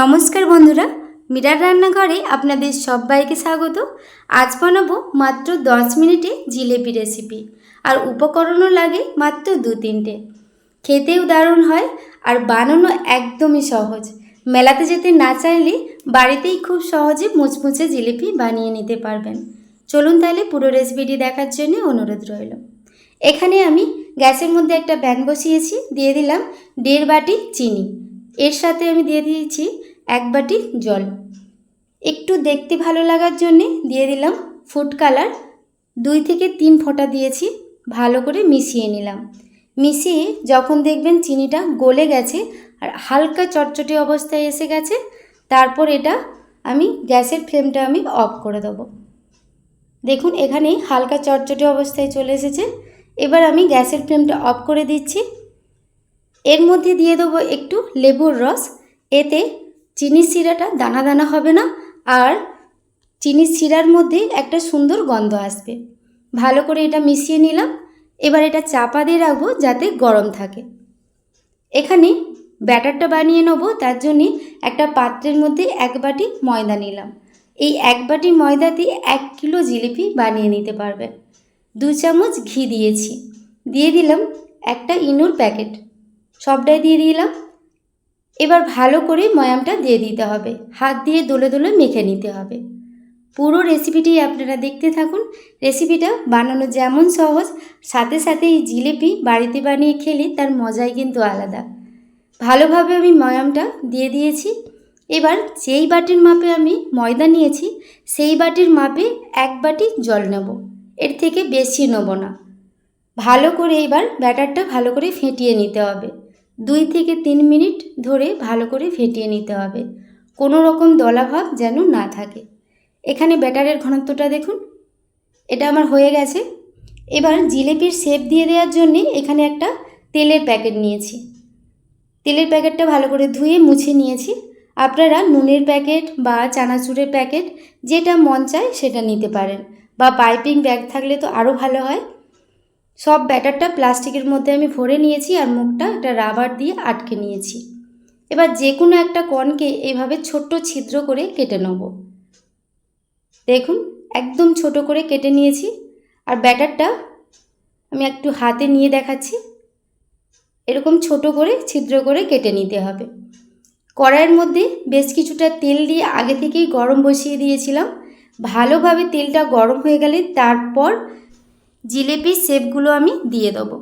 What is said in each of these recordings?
নমস্কার বন্ধুরা, মিরার রান্নাঘরে আপনাদের সবাইকে স্বাগত। আজ বানাবো মাত্র দশ মিনিটে জিলেপি রেসিপি, আর উপকরণও লাগে মাত্র দু তিনটে। খেতেও দারুণ হয় আর বানানো একদমই সহজ। মেলাতে যেতে না চাইলে বাড়িতেই খুব সহজে মুচমুচে জিলিপি বানিয়ে নিতে পারবেন। চলুন তাহলে পুরো রেসিপিটি দেখার জন্য অনুরোধ রইল। এখানে আমি গ্যাসের মধ্যে একটা প্যান বসিয়েছি, দিয়ে দিলাম দেড় বাটি চিনি। এর সাথে আমি দিয়ে দিয়েছি এক বাটি জল। একটু দেখতে ভালো লাগার জন্যে দিয়ে দিলাম ফুড কালার দুই থেকে তিন ফোঁটা দিয়েছি, ভালো করে মিশিয়ে নিলাম। মিশিয়ে যখন দেখবেন চিনিটা গলে গেছে আর হালকা চটচটে অবস্থায় এসে গেছে, তারপর এটা আমি গ্যাসের ফ্লেমটা আমি অফ করে দেবো। দেখুন এখানে হালকা চটচটে অবস্থায় চলে এসেছে। এবার আমি গ্যাসের ফ্লেমটা অফ করে দিচ্ছি। এর মধ্যে দিয়ে দেবো একটু লেবুর রস। এতে চিনির শিরাটা দানা দানা হবে না, আর চিনির শিরার মধ্যে একটা সুন্দর গন্ধ আসবে। ভালো করে এটা মিশিয়ে নিলাম। এবার এটা চাপা দিয়ে রাখব যাতে গরম থাকে। এখানে ব্যাটারটা বানিয়ে নেব, তার জন্যে একটা পাত্রের মধ্যে এক বাটি ময়দা নিলাম। এই এক বাটি ময়দা দিয়ে এক কিলো জিলিপি বানিয়ে নিতে পারবেন। দু চামচ ঘি দিয়েছি। দিয়ে দিলাম একটা ইনুর প্যাকেট। সবটাই দিয়ে দিলাম। এবার ভালো করে ময়ামটা দিয়ে দিতে হবে। হাত দিয়ে দোলে দোলে মেখে নিতে হবে। পুরো রেসিপিটি আপনারা দেখতে থাকুন। রেসিপিটা বানানো যেমন সহজ, সাথে সাথে এই জিলিপি বাড়িতে বানিয়ে খেলে তার মজাই কিন্তু আলাদা। ভালোভাবে আমি ময়ামটা দিয়ে দিয়েছি। এবার যেই বাটির মাপে আমি ময়দা নিয়েছি, সেই বাটির মাপে এক বাটি জল নেব। এর থেকে বেশি নেব না। ভালো করে এবার ব্যাটারটা ভালো করে ফেটিয়ে নিতে হবে। দুই থেকে তিন মিনিট ধরে ভালো করে ফেটিয়ে নিতে হবে। কোনো রকম দলাভাব যেন না থাকে। এখানে ব্যাটারের ঘনত্বটা দেখুন। এটা আমার হয়ে গেছে। এবার জিলেপির শেপ দিয়ে দেওয়ার জন্যে এখানে একটা তেলের প্যাকেট নিয়েছি। তেলের প্যাকেটটা ভালো করে ধুয়ে মুছে নিয়েছি। আপনারা নুনের প্যাকেট বা চানাচুরের প্যাকেট যেটা মন চায় সেটা নিতে পারেন। বা পাইপিং ব্যাগ থাকলে তো আরও ভালো হয়। সব ব্যাটারটা প্লাস্টিকের মধ্যে আমি ভরে নিয়েছি আর মুখটা একটা রাবার দিয়ে আটকে নিয়েছি। এবার যে কোনো একটা কর্নকে এইভাবে ছোট্ট ছিদ্র করে কেটে নেব। দেখুন, একদম ছোট করে কেটে নিয়েছি আর ব্যাটারটা আমি একটু হাতে নিয়ে দেখাচ্ছি। এরকম ছোট করে ছিদ্র করে কেটে নিতে হবে। কড়াইয়ের মধ্যে বেশ কিছুটা তেল দিয়ে আগে থেকেই গরম বসিয়ে দিয়েছিলাম। ভালোভাবে তেলটা গরম হয়ে গেলে তারপর জিলেপির শেপগুলো আমি দিয়ে দেবো।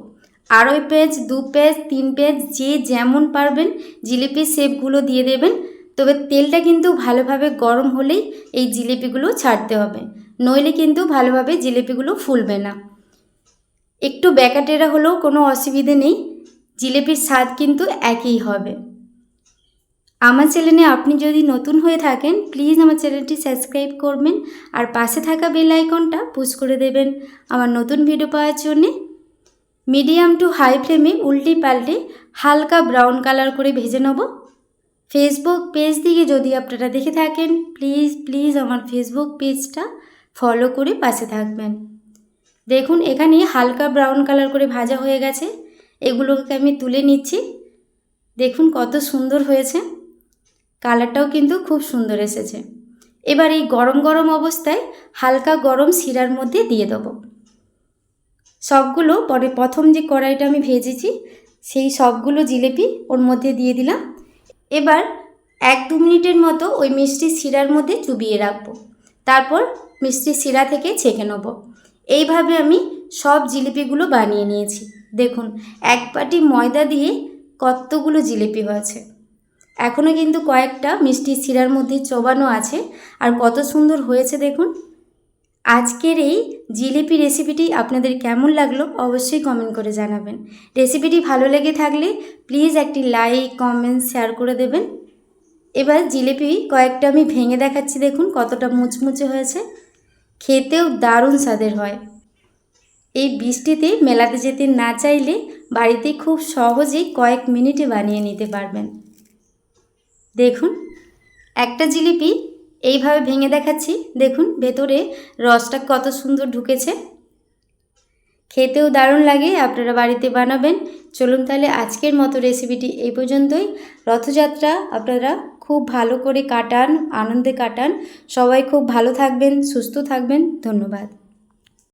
আড়াই পেজ দু পেজ তিন পেজ যে যেমন পারবেন জিলিপির শেপগুলো দিয়ে দেবেন। তবে তেলটা কিন্তু ভালোভাবে গরম হলেই এই জিলিপিগুলো ছাড়তে হবে। নইলে কিন্তু ভালোভাবে জিলিপিগুলো ফুলবে না। একটু ব্যাকাটেরা হলেও কোনো অসুবিধে নেই। জিলিপির স্বাদ কিন্তু একই হবে। আমার চ্যানেলে আপনি যদি নতুন হয়ে থাকেন প্লিজ আমার চ্যানেলটি সাবস্ক্রাইব করবেন আর পাশে থাকা বেল আইকনটা পুশ করে দেবেন আমার নতুন ভিডিও পাওয়ার জন্যে। মিডিয়াম টু হাই ফ্লেমে উল্টে পাল্টে হালকা ব্রাউন কালার করে ভেজে নেব। ফেসবুক পেজ থেকে যদি আপনারা দেখে থাকেন প্লিজ প্লিজ আমার ফেসবুক পেজটা ফলো করে পাশে থাকবেন। দেখুন, এখানে হালকা ব্রাউন কালার করে ভাজা হয়ে গেছে। এগুলোকে আমি তুলে নিচ্ছি। দেখুন কত সুন্দর হয়েছে। কালারটাও কিন্তু খুব সুন্দর এসেছে। এবার এই গরম গরম অবস্থায় হালকা গরম শিরার মধ্যে দিয়ে দেবো। সবগুলো পরে প্রথম যে কড়াইটা আমি ভেজেছি, সেই সবগুলো জিলেপি ওর মধ্যে দিয়ে দিলাম। এবার এক দু মিনিটের মতো ওই মিষ্টি শিরার মধ্যে চুবিয়ে রাখব। তারপর মিষ্টি শিরা থেকে ছেঁকে নেব। এইভাবে আমি সব জিলিপিগুলো বানিয়ে নিয়েছি। দেখুন, এক বাটি ময়দা দিয়ে কতগুলো জিলিপি হয়েছে। এখনও কিন্তু কয়েকটা মিষ্টি শিরার মধ্যে চোবানো আছে। আর কত সুন্দর হয়েছে দেখুন। আজকের এই জিলিপি রেসিপিটি আপনাদের কেমন লাগল অবশ্যই কমেন্ট করে জানাবেন। রেসিপিটি ভালো লেগে থাকলে প্লিজ একটি লাইক, কমেন্ট, শেয়ার করে দেবেন। এবার জিলিপি কয়েকটা আমি ভেঙে দেখাচ্ছি দেখুন কতটা মুচমুচে হয়েছে। খেতেও দারুণ স্বাদের হয়। এই বৃষ্টিতে মেলাতে যেতে না চাইলে বাড়িতে খুব সহজেই কয়েক মিনিটে বানিয়ে নিতে পারবেন। দেখুন, একটা জিলিপি এইভাবে ভেঙে দেখাচ্ছি। দেখুন, ভেতরে রসটা কত সুন্দর ঢুকেছে। খেতেও দারুণ লাগে, আপনারা বাড়িতে বানাবেন। চলুন তাহলে আজকের মতো রেসিপিটি এই পর্যন্তই। রথযাত্রা আপনারা খুব ভালো করে কাটান, আনন্দে কাটান। সবাই খুব ভালো থাকবেন, সুস্থ থাকবেন। ধন্যবাদ।